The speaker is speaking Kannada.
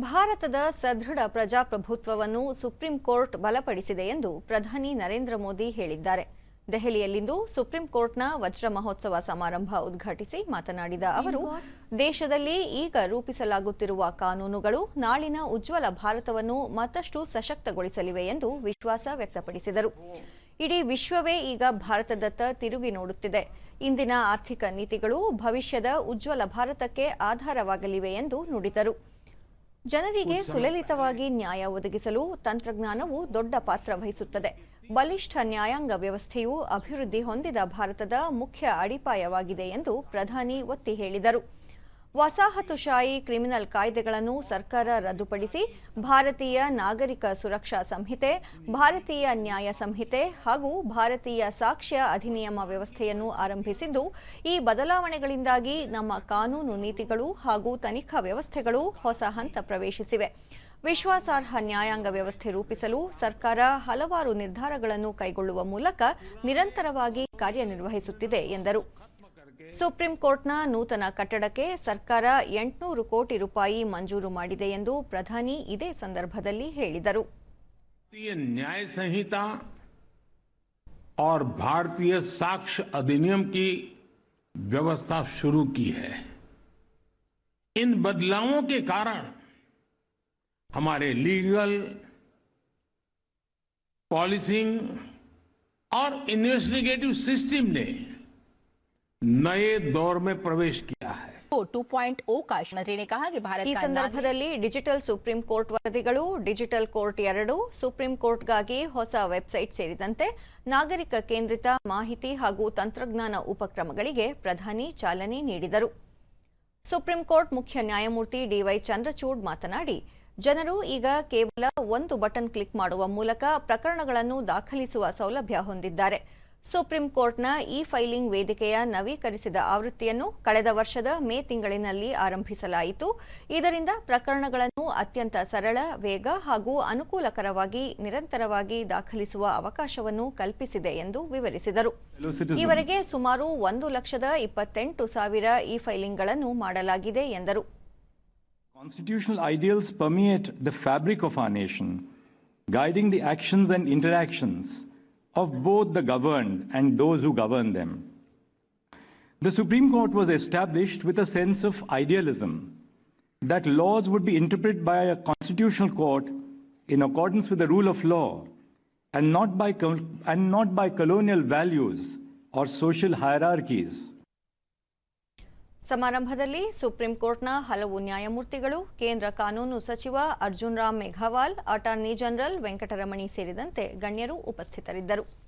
ಭಾರತದ ಸದೃಢ ಪ್ರಜಾಪ್ರಭುತ್ವವನ್ನು ಸುಪ್ರೀಂ ಕೋರ್ಟ್ ಬಲಪಡಿಸಿದೆ ಎಂದು ಪ್ರಧಾನಿ ನರೇಂದ್ರ ಮೋದಿ ಹೇಳಿದ್ದಾರೆ. ದೆಹಲಿಯಲ್ಲಿಂದು ಸುಪ್ರೀಂ ಕೋರ್ಟ್ನ ವಜ್ರ ಮಹೋತ್ಸವ ಸಮಾರಂಭ ಉದ್ಘಾಟಿಸಿ ಮಾತನಾಡಿದ ಅವರು, ದೇಶದಲ್ಲಿ ಈಗ ರೂಪಿಸಲಾಗುತ್ತಿರುವ ಕಾನೂನುಗಳು ನಾಳಿನ ಉಜ್ವಲ ಭಾರತವನ್ನು ಮತ್ತಷ್ಟು ಸಶಕ್ತಗೊಳಿಸಲಿವೆ ಎಂದು ವಿಶ್ವಾಸ ವ್ಯಕ್ತಪಡಿಸಿದರು. ಇಡೀ ವಿಶ್ವವೇ ಈಗ ಭಾರತದತ್ತ ತಿರುಗಿ ನೋಡುತ್ತಿದೆ. ಇಂದಿನ ಆರ್ಥಿಕ ನೀತಿಗಳು ಭವಿಷ್ಯದ ಉಜ್ವಲ ಭಾರತಕ್ಕೆ ಆಧಾರವಾಗಲಿವೆ ಎಂದು ನುಡಿದರು. ಜನರಿಗೆ ಸುಲಲಿತವಾಗಿ ನ್ಯಾಯ ಒದಗಿಸಲು ತಂತ್ರಜ್ಞಾನವು ದೊಡ್ಡ ಪಾತ್ರ ವಹಿಸುತ್ತದೆ. ಬಲಿಷ್ಠ ನ್ಯಾಯಾಂಗ ವ್ಯವಸ್ಥೆಯು ಅಭಿವೃದ್ಧಿ ಹೊಂದಿದ ಭಾರತದ ಮುಖ್ಯ ಅಡಿಪಾಯವಾಗಿದೆ ಎಂದು ಪ್ರಧಾನಿ ಒತ್ತಿ ಹೇಳಿದರು. ವಸಾಹತುಶಾಹಿ ಕ್ರಿಮಿನಲ್ ಕಾಯ್ದೆಗಳನ್ನು ಸರ್ಕಾರ ರದ್ದುಪಡಿಸಿ ಭಾರತೀಯ ನಾಗರಿಕ ಸುರಕ್ಷಾ ಸಂಹಿತೆ, ಭಾರತೀಯ ನ್ಯಾಯ ಸಂಹಿತೆ ಹಾಗೂ ಭಾರತೀಯ ಸಾಕ್ಷ್ಯ ಅಧಿನಿಯಮ ವ್ಯವಸ್ಥೆಯನ್ನು ಆರಂಭಿಸಿದ್ದು, ಈ ಬದಲಾವಣೆಗಳಿಂದಾಗಿ ನಮ್ಮ ಕಾನೂನು ನೀತಿಗಳು ಹಾಗೂ ತನಿಖಾ ವ್ಯವಸ್ಥೆಗಳು ಹೊಸ ಹಂತ ಪ್ರವೇಶಿಸಿವೆ. ವಿಶ್ವಾಸಾರ್ಹ ನ್ಯಾಯಾಂಗ ವ್ಯವಸ್ಥೆ ರೂಪಿಸಲು ಸರ್ಕಾರ ಹಲವಾರು ನಿರ್ಧಾರಗಳನ್ನು ಕೈಗೊಳ್ಳುವ ಮೂಲಕ ನಿರಂತರವಾಗಿ ಕಾರ್ಯನಿರ್ವಹಿಸುತ್ತಿದೆ ಎಂದರು. ಸುಪ್ರೀಂ ಕೋರ್ಟ್ನ ನೂತನ ಕಟ್ಟಡಕ್ಕೆ ಸರ್ಕಾರ ಎಂಟುನೂರು ಕೋಟಿ ರೂಪಾಯಿ ಮಂಜೂರು ಮಾಡಿದೆ ಎಂದು ಪ್ರಧಾನಿ ಇದೇ ಸಂದರ್ಭದಲ್ಲಿ ಹೇಳಿದರು भारतीय न्याय संहिता और भारतीय साक्ष्य अधिनियम की व्यवस्था शुरू की है इन बदलावों के कारण हमारे लीगल पॉलिसिंग और इन्वेस्टिगेटिव सिस्टम ने नए दौर में प्रवेश किया है टू पॉइंट ओ का मंत्री ने कहा कि भारत ಈ का ಸಂದರ್ಭದಲ್ಲಿ ಡಿಜಿಟಲ್ ಸುಪ್ರೀಂ ಕೋರ್ಟ್ ವರದಿಗಳು ಡಿಜಿಟಲ್ ಕೋರ್ಟ್ ಎರಡು ಸುಪ್ರೀಂ ಕೋರ್ಟ್ಗಾಗಿ ಹೊಸ ವೆಬ್ಸೈಟ್ ಸೇರಿದಂತೆ ನಾಗರಿಕ ಕೇಂದ್ರಿತ ಮಾಹಿತಿ ಹಾಗೂ ತಂತ್ರಜ್ಞಾನ ಉಪಕ್ರಮಗಳಿಗೆ ಪ್ರಧಾನಿ ಚಾಲನೆ ನೀಡಿದರು ಸುಪ್ರೀಂ ಕೋರ್ಟ್ ಮುಖ್ಯ ನ್ಯಾಯಮೂರ್ತಿ ಡಿವೈ ಚಂದ್ರಚೂಡ್ ಮಾತನಾಡಿ ಜನರು ಈಗ ಕೇವಲ ಒಂದು ಬಟನ್ ಕ್ಲಿಕ್ ಮಾಡುವ ಮೂಲಕ ಪ್ರಕರಣಗಳನ್ನು ದಾಖಲಿಸುವ ಸೌಲಭ್ಯ ಹೊಂದಿದ್ದಾರೆ ಸುಪ್ರೀಂ ಕೋರ್ಟ್ನ ಇ ಫೈಲಿಂಗ್ ವೇದಿಕೆಯ ನವೀಕರಿಸಿದ ಆವೃತ್ತಿಯನ್ನು ಕಳೆದ ವರ್ಷದ ಮೇ ತಿಂಗಳಿನಲ್ಲಿ ಆರಂಭಿಸಲಾಯಿತು. ಇದರಿಂದ ಪ್ರಕರಣಗಳನ್ನು ಅತ್ಯಂತ ಸರಳ ವೇಗ ಹಾಗೂ ಅನುಕೂಲಕರವಾಗಿ ನಿರಂತರವಾಗಿ ದಾಖಲಿಸುವ ಅವಕಾಶವನ್ನು ಕಲ್ಪಿಸಿದೆ ಎಂದು ವಿವರಿಸಿದರು. ಈವರೆಗೆ ಸುಮಾರು ಒಂದು ಲಕ್ಷದ ಇಪ್ಪತ್ತೆಂಟು ಸಾವಿರ ಇ ಫೈಲಿಂಗ್ಗಳನ್ನು ಮಾಡಲಾಗಿದೆ ಎಂದರು. Constitutional ideals permeate the fabric of our nation, guiding the actions and interactions of both the governed and those who govern them. The Supreme Court was established with a sense of idealism that laws would be interpreted by a constitutional court in accordance with the rule of law and not by, and not by colonial values or social hierarchies. ಸಮಾರಂಭದಲ್ಲಿ ಸುಪ್ರೀಂ ಕೋರ್ಟ್ನ ಹಲವು ನ್ಯಾಯಮೂರ್ತಿಗಳು, ಕೇಂದ್ರ ಕಾನೂನು ಸಚಿವ ಅರ್ಜುನ್ ರಾಮ್ ಮೇಘವಾಲ್, ಅಟಾರ್ನಿ ಜನರಲ್ ವೆಂಕಟರಮಣಿ ಸೇರಿದಂತೆ ಗಣ್ಯರು ಉಪಸ್ಥಿತರಿದ್ದರು.